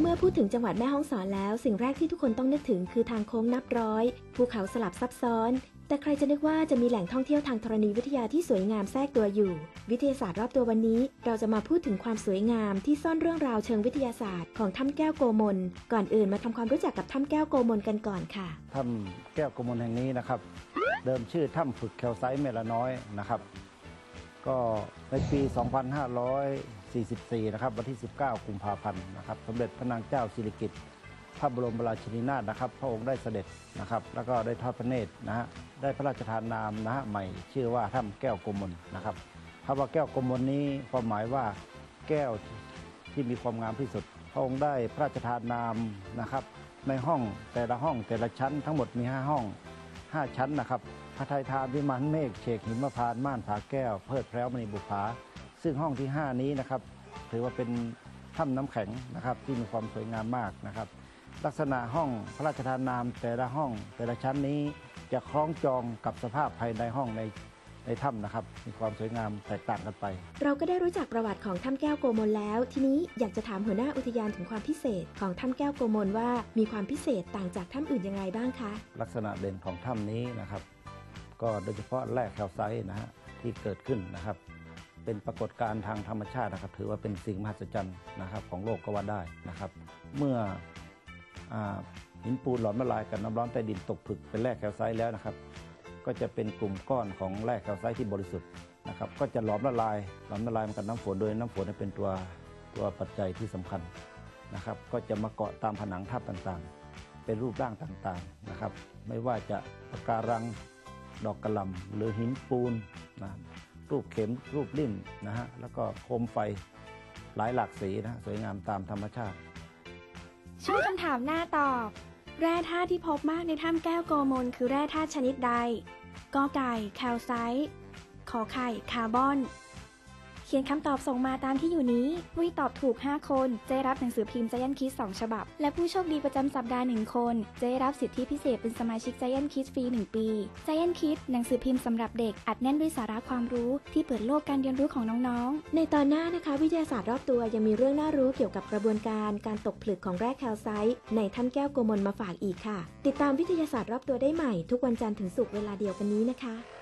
เมื่อพูดถึงจังหวัดแม่ฮ่องสอนแล้ว สิ่งแรกที่ทุกคนต้องนึกถึงคือทางโค้งนับร้อย ภูเขาสลับซับซ้อน แต่ใครจะนึกว่าจะมีแหล่งท่องเที่ยวทางธรณีวิทยาที่สวยงามแทรกตัวอยู่ วิทยาศาสตร์รอบตัววันนี้ เราจะมาพูดถึงความสวยงามที่ซ่อนเรื่องราวเชิงวิทยาศาสตร์ของถ้ำแก้วโกมล ก่อนอื่นมาทำความรู้จักกับถ้ำแก้วโกมลกันก่อนค่ะถ้ำแก้วโกมลแห่งนี้นะครับ เดิมชื่อถ้ำฝึกแคลไซต์เมลาน้อยนะครับ ก็ในปี 2544 นะครับวันที่ 19 กุมภาพันธ์นะครับสมเด็จพระนางเจ้าสิริกิติ์ พระบรมราชินีนาถนะครับ พระองค์ได้เสด็จนะครับ แล้วก็ได้ทอดพระเนตรนะฮะได้พระราชทานนามนะฮะใหม่ชื่อว่าถ้ำแก้วกมลนะครับคำว่าแก้วกมลนี้ความหมายว่าแก้วที่มีความงามที่สุด พระองค์ได้พระราชทานนามนะครับ ในห้องแต่ละห้องแต่ละชั้นทั้งหมดมี 5 ห้อง 5 ชั้นนะครับพระไทยทานวิมานเมฆเฉกหิมพานม่านผาแก้ว เพิดแพร้วมณีบุภาซึ่งห้องที่ 5 นี้นะครับ ถือว่าเป็นถ้ำน้ำแข็งนะครับที่มีความสวยงามมากนะครับ ลักษณะห้องพระราชทานนามแต่ละห้องแต่ละชั้นนี้จะคล้องจองกับสภาพภายในห้องในในถ้ำนะครับ มีความสวยงามแตกต่างกันไป เราก็ได้รู้จักประวัติของถ้ำแก้วโกมลแล้ว ทีนี้อยากจะถามหัวหน้าอุทยานถึงความพิเศษของถ้ำแก้วโกมลว่ามีความพิเศษต่างจากถ้ำอื่นยังไงบ้างคะ ลักษณะเด่นของถ้ำนี้นะครับ ก็โดยเฉพาะแร่แคลไซต์นะฮะที่เกิดขึ้นนะครับ เป็นปรากฏการณ์ทางธรรมชาตินะครับ ถือว่าเป็นสิ่งมหัศจรรย์นะครับของโลกก็ว่าได้นะครับ เมื่ออา หินปูนหลอมละลายกับน้ำร้อนใต้ดินตกผลึกเป็นแร่แคลไซต์แล้วนะครับ ก็จะเป็นกลุ่มก้อนของแร่แคลไซต์ที่บริสุทธิ์นะครับก็จะหลอมละลายหลอมละลายกับน้ำฝนโดยน้ำฝนเป็นตัวตัวปัจจัยที่สำคัญนะครับ ก็จะมาเกาะตามผนังถ้ำต่างๆ เป็นรูปร่างต่างๆนะครับ ไม่ว่าจะปะการังดอกกระลำหรือหินปูนนะรูปเข็มรูปริ่มนะฮะแล้วก็โคมไฟหลายหลากสีนะสวยงามตามธรรมชาติ ช่วงคำถามหน้าตอบ แร่ธาตุที่พบมากในถ้ำแก้วโกมลคือแร่ธาตุชนิดใดกอไก่ แคลไซต์ขอไข่ คาร์บอน เขียนคำตอบส่งมาตามที่อยู่นี้ ผู้ที่ตอบถูก 5 คนจะได้รับหนังสือพิมพ์ Giant Kids 2 ฉบับ และผู้โชคดีประจำสัปดาห์ 1 คนจะได้รับสิทธิพิเศษเป็นสมาชิก Giant Kids ฟรี 1 ปี Giant Kids หนังสือพิมพ์สำหรับเด็กอัดแน่นด้วยสาระความรู้ที่เปิดโลกการเรียนรู้ของน้องๆ ในตอนหน้านะคะวิทยาศาสตร์รอบตัวยังมีเรื่องน่ารู้เกี่ยวกับกระบวนการการตกผลึกของแร่แคลไซต์ในถ้ำแก้วโกมลมาฝากอีกค่ะ ติดตามวิทยาศาสตร์รอบตัวได้ใหม่ทุกวันจันทร์ถึงศุกร์เวลาเดียวกันนี้นะคะ